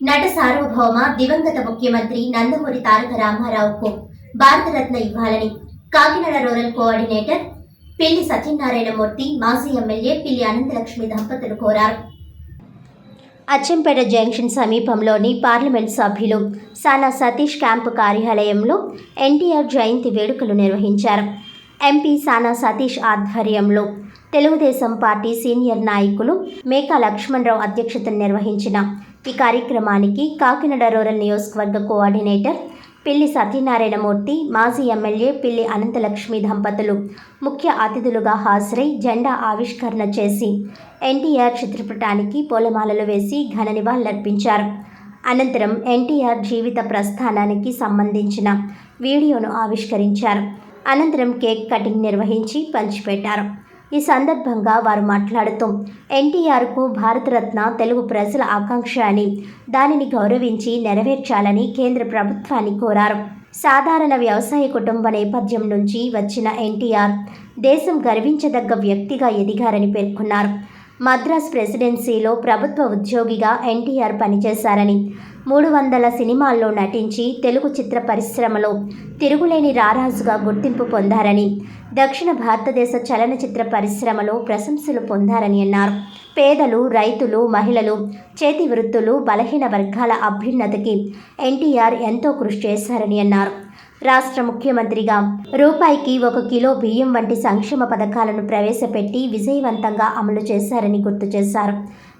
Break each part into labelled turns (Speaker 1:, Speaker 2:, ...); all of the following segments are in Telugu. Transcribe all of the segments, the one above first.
Speaker 1: నట సార్వభౌమ దివంగత ముఖ్యమంత్రి నందమూరి తారక రామారావుకు భారతరత్న ఇవ్వాలని కాకినాడ రూరల్ కోఆర్డినేటర్ పిల్లి సత్యనారాయణమూర్తి మాజీ ఎమ్మెల్యే పిల్లి అనంతలక్ష్మి దంపతులు కోరారు. అచ్చంపేట జంక్షన్ సమీపంలోని పార్లమెంట్ సభ్యులు సానా సతీష్ క్యాంపు కార్యాలయంలో ఎన్టీఆర్ జయంతి వేడుకలు నిర్వహించారు. ఎంపీ సానా సతీష్ ఆధ్వర్యంలో తెలుగుదేశం పార్టీ సీనియర్ నాయకులు మేకా లక్ష్మణరావు అధ్యక్షతన నిర్వహించిన ఈ కార్యక్రమానికి కాకినాడ రూరల్ నియోజకవర్గ కోఆర్డినేటర్ పిల్లి సత్యనారాయణమూర్తి మాజీ ఎమ్మెల్యే పిల్లి అనంతలక్ష్మి దంపతులు ముఖ్య అతిథులుగా హాజరై జెండా ఆవిష్కరణ చేసి ఎన్టీఆర్ చిత్రపటానికి పూలమాలలు వేసి ఘన నివాళులర్పించారు. అనంతరం ఎన్టీఆర్ జీవిత ప్రస్థానానికి సంబంధించిన వీడియోను ఆవిష్కరించారు. అనంతరం కేక్ కటింగ్ నిర్వహించి పంచిపెట్టారు. ఈ సందర్భంగా వారు మాట్లాడుతూ ఎన్టీఆర్కు భారతరత్న తెలుగు ప్రజల ఆకాంక్ష అని దానిని గౌరవించి నెరవేర్చాలని కేంద్ర ప్రభుత్వాన్ని కోరారు. సాధారణ వ్యవసాయ కుటుంబ నేపథ్యం నుంచి వచ్చిన ఎన్టీఆర్ దేశం గర్వించదగ్గ వ్యక్తిగా ఎదిగారని పేర్కొన్నారు. మద్రాస్ ప్రెసిడెన్సీలో ప్రభుత్వ ఉద్యోగిగా ఎన్టీఆర్ పనిచేశారని మూడు వందల సినిమాల్లో నటించి తెలుగు చిత్ర పరిశ్రమలో తిరుగులేని రారాజుగా గుర్తింపు పొందారని దక్షిణ భారతదేశ చలనచిత్ర పరిశ్రమలో ప్రశంసలు పొందారని అన్నారు. పేదలు రైతులు మహిళలు చేతి వృత్తులు బలహీన వర్గాల అభ్యున్నతికి ఎన్టీఆర్ ఎంతో కృషి చేశారని అన్నారు. రాష్ట్ర ముఖ్యమంత్రిగా రూపాయికి ఒక కిలో బియ్యం వంటి సంక్షేమ పథకాలను ప్రవేశపెట్టి విజయవంతంగా అమలు చేశారని గుర్తు చేశారు.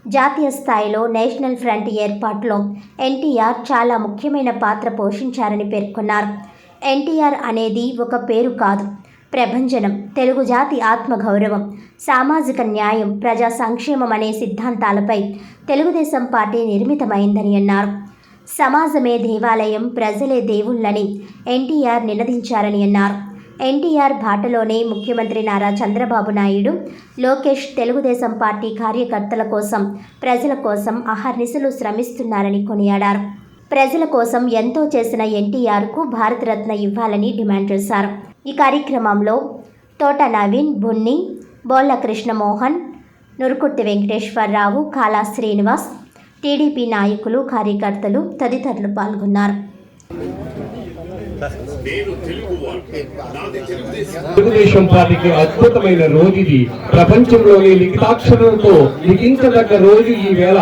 Speaker 1: జాతీయ స్థాయిలో నేషనల్ ఫ్రంట్ ఏర్పాటులో ఎన్టీఆర్ చాలా ముఖ్యమైన పాత్ర పోషించారని పేర్కొన్నారు. ఎన్టీఆర్ అనేది ఒక పేరు కాదు ప్రభంజనం తెలుగు జాతి ఆత్మగౌరవం సామాజిక న్యాయం ప్రజా సంక్షేమం అనే సిద్ధాంతాలపై తెలుగుదేశం పార్టీ నిర్మితమైందని అన్నారు. సమాజమే దేవాలయం ప్రజలే దేవుళ్ళని ఎన్టీఆర్ నినదించారని అన్నారు. ఎన్టీఆర్ బాటలోనే ముఖ్యమంత్రి నారా చంద్రబాబు నాయుడు లోకేష్ తెలుగుదేశం పార్టీ కార్యకర్తల కోసం ప్రజల కోసం అహర్నిశలు శ్రమిస్తున్నారని కొనియాడారు. ప్రజల కోసం ఎంతో చేసిన ఎన్టీఆర్కు భారతరత్న ఇవ్వాలని డిమాండ్ చేశారు. ఈ కార్యక్రమంలో తోట నవీన్ బున్ని బోళ్ళ కృష్ణమోహన్ నురుకుర్తి వెంకటేశ్వరరావు కాలా శ్రీనివాస్ టీడీపీ నాయకులు కార్యకర్తలు తదితరులు పాల్గొన్నారు.
Speaker 2: తెలుగుదేశం. పార్టీకి అద్భుతమైన రోజు ఇది. ప్రపంచంలోని లిఖితాక్షరంతో లిఖించదగ్గ రోజు ఈ వేళ.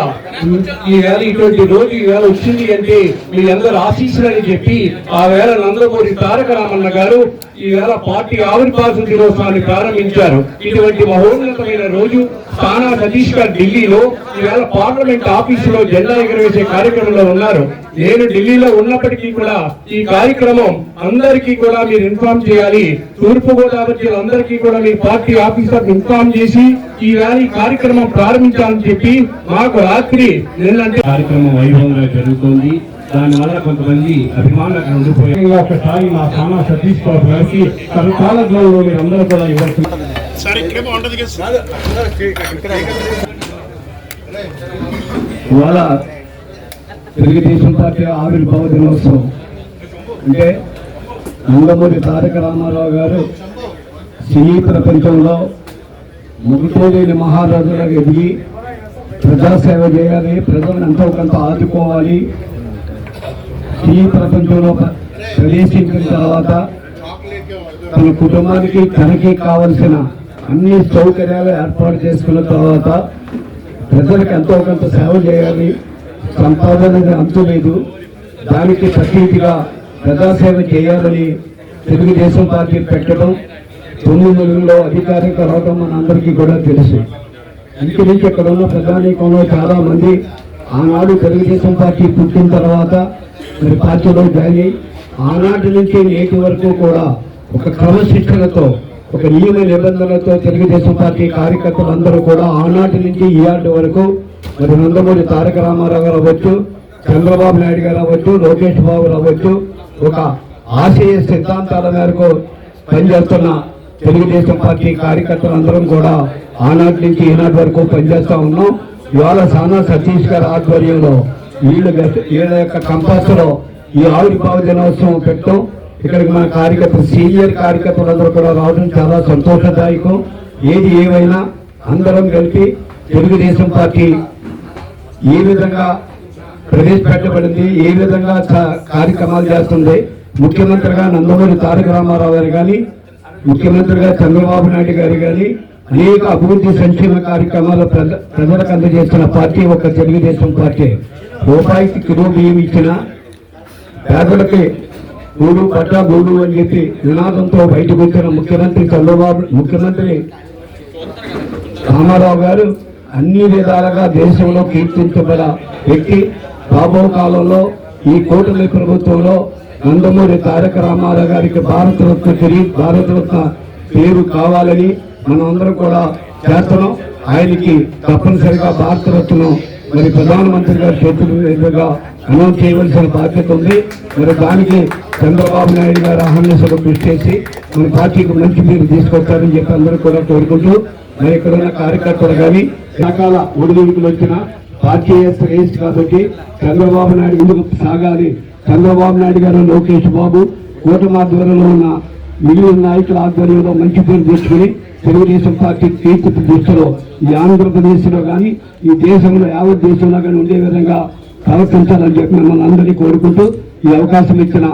Speaker 2: ఈ వేళ ఇటువంటి రోజు ఈ వేళ వచ్చింది అంటే మీ అందరు ఆశీస్సులని చెప్పి ఆ వేళ నందమూరి తారక రామన్న గారు ఈ వేళ పార్టీ ఆవిర్భావ దినోత్సవాన్ని ప్రారంభించారు. ఇటువంటి మహోన్నతమైన రోజు స్థానా సతీష్ గారు ఢిల్లీలో ఈవేళ పార్లమెంట్ ఆఫీసులో జెండా ఎగరవేసే కార్యక్రమంలో ఉన్నారు. నేను ఢిల్లీలో ఉన్నప్పటికీ కూడా ఈ కార్యక్రమం అందరికీ కూడా మీరు ఇన్ఫార్మ్ చేయాలి. తూర్పు గోదావరి జిల్లాలందరికీ కూడా మీ పార్టీ ఆఫీసర్ ఇన్ఫార్మ్ చేసి ఈ వేళ ఈ కార్యక్రమం ప్రారంభించాలని చెప్పి మాకు రాత్రి నిన్నంటే కార్యక్రమం వైభవంగా జరుగుతోంది. దానివల్ల కొంతమంది అభిమానులు అక్కడ ఉండిపోయి ఒకసారి మా సానా సతీష్ బాబు గారికి కరతాళంలో మీరు అందరూ కూడా ఇవ్వాల్సింది.
Speaker 3: సార్ ఇక్కడే బాగుంటది కదా సార్
Speaker 2: ఇవాళ తెలుగుదేశం పార్టీ ఆవిర్భావ దినోత్సవం. అంటే నందమూరి తారక రామారావు గారు సినీ ప్రపంచంలో ముగుతోలేని మహారాజులకు ఎదిగి ప్రజాసేవ చేయాలి ప్రజలను ఎంతో కొంత ఆదుకోవాలి. సినీ ప్రపంచంలో ప్రవేశించిన తర్వాత తన కుటుంబానికి తనకి కావలసిన అన్ని సౌకర్యాలు ఏర్పాటు చేసుకున్న తర్వాత ప్రజలకు ఎంతో కొంత సేవ చేయాలి. సంపాదన అంతు లేదు. దానికి ప్రతీతిగా ప్రజాసేవ చేయాలని తెలుగుదేశం పార్టీ పెట్టడం తొమ్మిది నెలల్లో అధికారిక రావడం మన అందరికీ కూడా తెలుసు. ఇంటికి ఇక్కడ ఉన్న ప్రజానీకంలో చాలామంది ఆనాడు తెలుగుదేశం పార్టీ పుట్టిన తర్వాత మరి పార్టీలో జాయిన్ అయ్యి ఆనాటి నుంచి నేటి వరకు కూడా ఒక క్రమశిక్షణతో ఒక నియమ నిబంధనలతో తెలుగుదేశం పార్టీ కార్యకర్తలందరూ కూడా ఆనాటి నుంచి ఈనాటి వరకు మరి నందమూరి తారక రామారావు గారు అవ్వచ్చు చంద్రబాబు నాయుడు గారు అవ్వచ్చు లోకేష్ బాబు అవ్వచ్చు ఒక ఆశయ సిద్ధాంతాల మేరకు పనిచేస్తున్న తెలుగుదేశం పార్టీ కార్యకర్తలందరం కూడా ఆనాటి నుంచి ఈనాటి వరకు పనిచేస్తూ ఉన్నాం. ఇవాళ సానా సతీష్ గారి ఆధ్వర్యంలో వీళ్ళ వీళ్ళ యొక్క కంపాస్లో ఈ ఆవిర్భావ దినోత్సవం పెట్టడం ఇక్కడికి మన కార్యకర్తలు సీనియర్ కార్యకర్తలందరూ కూడా రావడం చాలా సంతోషదాయకం. ఏది ఏమైనా అందరం కలిపి తెలుగుదేశం పార్టీ ఏ విధంగా ప్రవేశపెట్టబడింది ఏ విధంగా కార్యక్రమాలు చేస్తుంది. ముఖ్యమంత్రిగా నందమూరి తారక రామారావు గారు కానీ ముఖ్యమంత్రిగా చంద్రబాబు నాయుడు గారు కానీ అనేక అభివృద్ధి సంక్షేమ కార్యక్రమాలు ప్రజ- ప్రజలకు అందజేస్తున్న పార్టీ ఒక తెలుగుదేశం పార్టీ. రూపాయికి కిలో బియ్యం ఇచ్చిన పేదలకి గూడు పట్ట గూడు అని చెప్పి నినాదంతో బయటకు వచ్చిన ముఖ్యమంత్రి చంద్రబాబు ముఖ్యమంత్రి రామారావు గారు అన్ని విధాలుగా దేశంలో కీర్తించబడ వ్యక్తి. రాబో కాలంలో ఈ కూటమి ప్రభుత్వంలో నందమూరి తారక రామారావు గారికి భారతరత్న తిరిగి భారతరత్న పేరు కావాలని మనం కూడా చేస్తున్నాం. ఆయనకి తప్పనిసరిగా భారతరత్నం మరి ప్రధానమంత్రి గారి చేతుల అనౌన్స్ చేయవలసిన బాధ్యత ఉంది. మరి దానికి చంద్రబాబు నాయుడు గారు అహర్నిశలు కృషి చేసి మన పార్టీకి మంచి పేరు తీసుకొస్తారని చెప్పి అందరూ కూడా కోరుకుంటూ మరి ఇక్కడ ఉన్న కార్యకర్తలు కానీ రకాల ఒడిదుడుకులు వచ్చిన పార్టీ శ్రేష్ఠ కాబట్టి చంద్రబాబు నాయుడు ముందుకు సాగాలి. చంద్రబాబు నాయుడు గారు లోకేష్ బాబు కూటమి ఆధ్వర్యంలో ఉన్న మిగిలిన నాయకుల ఆధ్వర్యంలో మంచి పేరు తీసుకుని తెలుగుదేశం పార్టీ కీర్తి దృష్టిలో ఈ ఆంధ్రప్రదేశ్లో కానీ ఈ దేశంలో యావత్ దేశంలో కానీ ఉండే విధంగా ప్రవర్తించాలని చెప్పి మిమ్మల్ని అందరినీ కోరుకుంటూ ఈ అవకాశం ఇచ్చిన